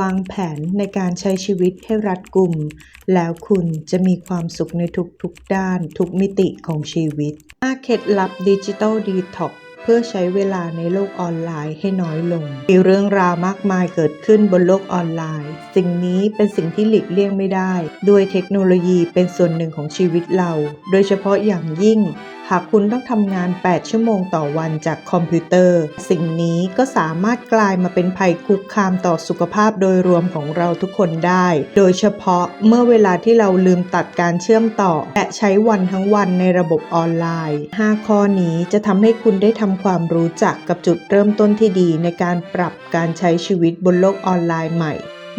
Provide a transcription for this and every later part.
วางแผนในการใช้ชีวิตให้รัดกุม แล้วคุณจะมีความสุขในทุกๆด้านทุกมิติของชีวิต5เคล็ดลับดิจิ t a ลดีท็อกเพื่อใช้เวลาในโลกออนไลน์ให้น้อยลง มีเรื่องราวมากมายเกิดขึ้นบนโลกออนไลน์ สิ่งนี้เป็นสิ่งที่หลีกเลี่ยงไม่ได้ ด้วยเทคโนโลยีเป็นส่วนหนึ่งของชีวิตเรา โดยเฉพาะอย่างยิ่ง หากคุณต้องทำงาน 8 ชั่วโมงต่อวันจากคอมพิวเตอร์ สิ่งนี้ก็สามารถกลายมาเป็นภัยคุกคามต่อสุขภาพโดยรวมของเราทุกคนได้ โดยเฉพาะเมื่อเวลาที่เราลืมตัดการเชื่อมต่อ และใช้วันทั้งวันในระบบออนไลน์ 5 ข้อนี้จะทำให้คุณได้ทำความรู้จักกับจุดเริ่มต้นที่ดีในการปรับการใช้ชีวิตบนโลกออนไลน์ใหม่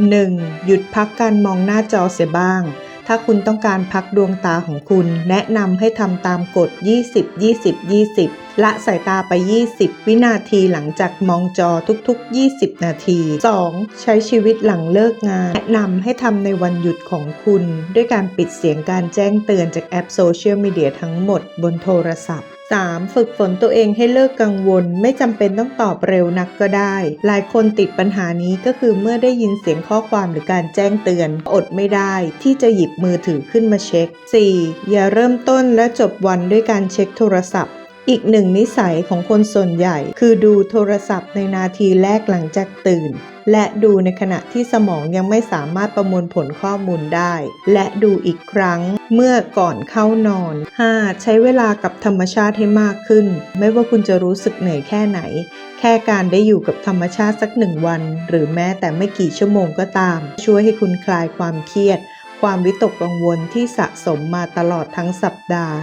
1. หยุดพักการมองหน้าจอเสียบ้าง ถ้าคุณต้องการพักดวงตาของคุณ แนะนำให้ทำตามกฎ 20 20 20 ละสายตาไป 20 วินาทีหลังจากมองจอทุกๆ 20 นาที 2. ใช้ชีวิตหลังเลิกงาน แนะนำให้ทำในวันหยุดของคุณ ด้วยการปิดเสียงการแจ้งเตือนจากแอปโซเชียลมีเดียทั้งหมดบนโทรศัพท์ 3. ฝึกฝนตัวเองให้เลิกกังวล ไม่จำเป็นต้องตอบเร็วนักก็ได้ หลายคนติดปัญหานี้ก็คือเมื่อได้ยินเสียงข้อความหรือการแจ้งเตือน อดไม่ได้ ที่จะหยิบมือถือขึ้นมาเช็ค 4. อย่าเริ่มต้นและจบวันด้วยการเช็คโทรศัพท์ อีกหนึ่งนิสัยของคนส่วนใหญ่ คือดูโทรศัพท์ในนาทีแรกหลังจากตื่น และดูในขณะที่สมองยังไม่สามารถประมวลผลข้อมูลได้ และดูอีกครั้งเมื่อก่อนเข้านอน 5. ใช้เวลากับธรรมชาติให้มากขึ้น ไม่ว่าคุณจะรู้สึกเหนื่อยแค่ไหน แค่การได้อยู่กับธรรมชาติสักหนึ่งวัน หรือแม้แต่ไม่กี่ชั่วโมงก็ตาม ช่วยให้คุณคลายความเครียด ความวิตกกังวลที่สะสมมาตลอดทั้งสัปดาห์